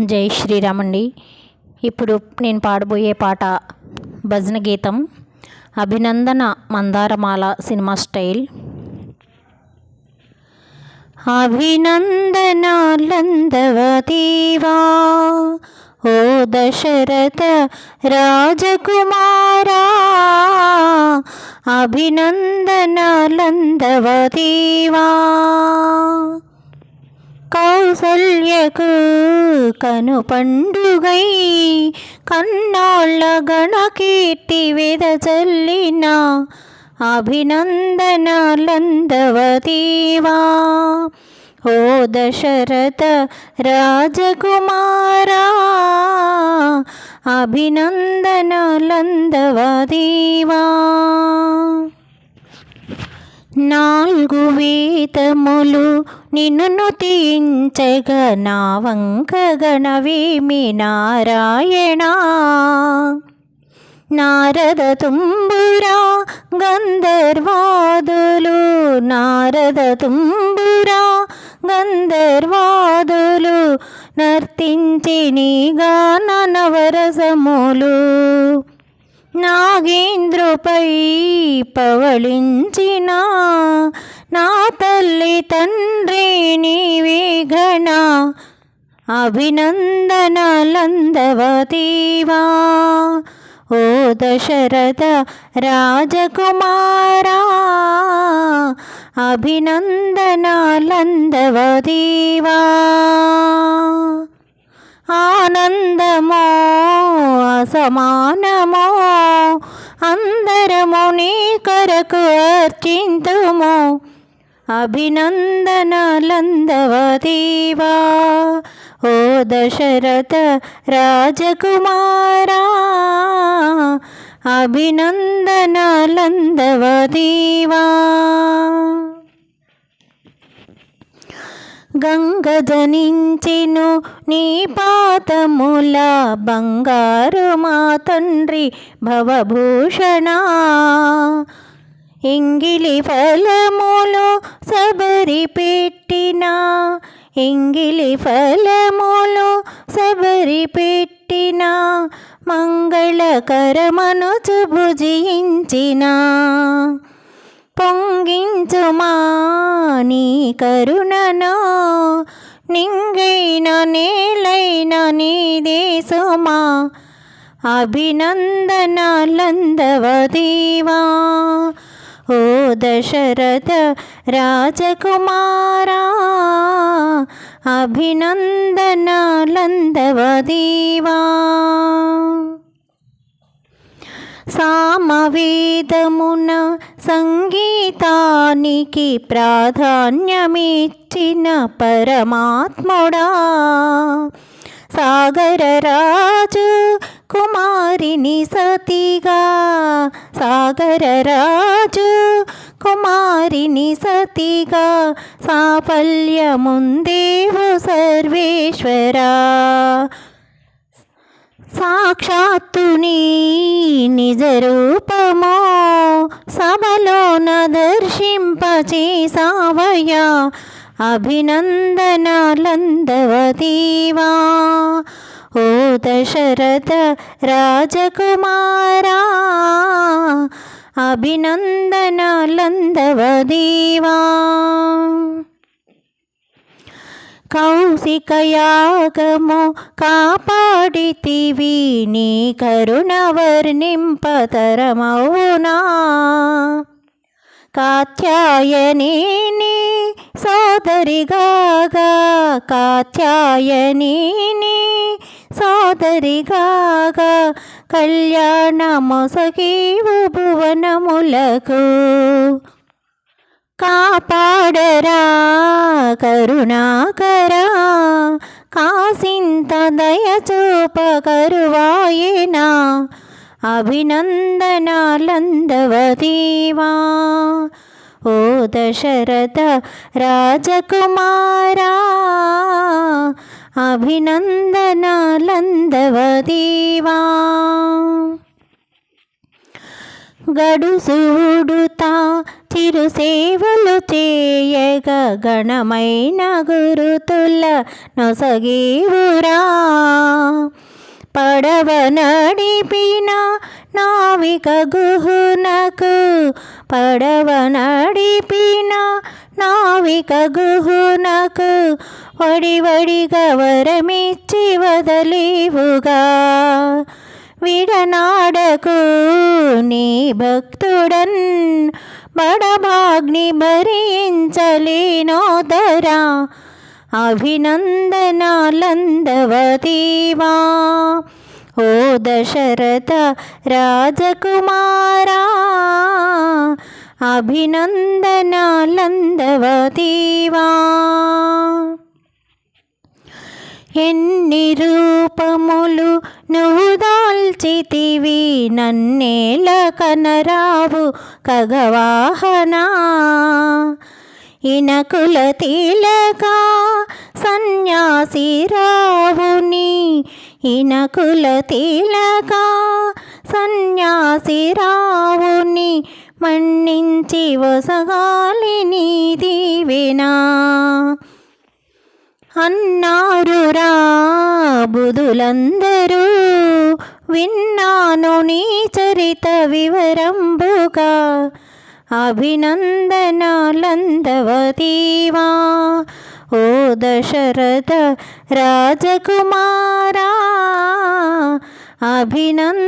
జై శ్రీరామ్ అండి. ఇప్పుడు నేను పాడబోయే పాట భజన గీతం అభినందన మందారమాల సినిమా స్టైల్. అభినందనాలందవతీవా ఓ దశరథ రాజకుమారా అభినందనాలందవతీవా. కౌసల్యకు కను పండుగై కన్నాళ్ళ గణకీర్తి వెదజల్లిన అభినందనాలందవతీవా. ఓ దశరథ రాజకుమారా అభినందనాలందవతీవా. నాలుగు వేదములు నిన్ను తీయించగ నా వంక గణవేమి నారాయణ. నారద తుంబురా గంధర్వాదులు నారద తుంబురా గంధర్వాదులు నర్తించి నీగా నవరసములు నాగేంద్రుపై పవళించిన నా తల్లి తండ్రి నీవేఘన అభినందనలందవతీవా. ఓ దశరథ రాజకుమారా. అభినందనాలందవతీవా. ఆనందమో అసమానమో అందరము నీ కొరకు అర్చింతుము. అభినందనలందవదేవా ఓ దశరథ రాజకుమారా. అభినందనలందవదేవా. గంగజనించెను నీ పాతముల బంగారు మా తండ్రి భవభూషణ. ఎంగిలి ఫలములు సబరి పెట్టిన ఇంగిలి ఫలములు సబరి పెట్టిన మంగళకరమను భుజించిన పొంగించుమా నీ కరుణను? నింగైన నేలైన నీ దేశమా? అభినందనాలందవదీవా ఓ దశరథ రాజకుమారా అభినందనాలందవదీవా సామవేదమున సంగీతానికి ప్రాధాన్యమిచ్చిన పరమాత్ముడా. సాగరరాజు కుమారిని సతిగా. సాగరరాజు కుమారిని సతిగా. సాఫల్యముందేవు సర్వేశ్వరా. సాక్షాత్తుని నిజ రూపమో సభలోన దర్శింపచేసావయ్యా అభినందనాలందవతీవా. ఓ దశరథ రాజకుమారా. అభినందనాలందవదీవా కౌశికయాగము కాపాడితివి నీ కరుణవర్ణింపతరమౌనా వర్ణింపతరమౌనా కాత్యాయని సోదరిగాగా కాత్యాయని సోదరిగాగా కళ్యాణమొసగీవు భువనములకు కాపాడరా కరుణాకరా. కాసింత దయచూపకరువాయేనా అభినందనాలందవదీవా. ఓ దశరథ రాజకుమారా అభినందనాలందవదీవా. గడుసూడుతా చిరు సేవలు చేయగ గణమైన గురుతుల నొసగీవురా. పడవ నడిపిన నావిక గుహునకు పడవ నడిపిన నావిక గుహునకు వడి వడిగా వరమిచ్చి వదలేవుగా. విడనాడకు నీ భక్తుడన్ బడభాగ్ని భరించలేనోదరా. అభినందనాలందవతీవా. ఓ దశరథ రాజకుమారా. అభినందనాలందవతీవా. ఎన్ని రూపములు నువ్వు దాల్చితివి నన్నేల కనరావు కగవాహనా. ఇనకుల తిలక సన్యాసి రావుని ఇనకుల తిలక సన్యాసి రావుని మన్నించి వసగాలి నీ దీవెనా. అన్నారురా బుధులందరూ విన్నాను నీ చరిత వివరంబుగా. అభినందనాలందవతీవా ఓ దశరథ రాజకుమారా. అభినందనాలందవతీవా.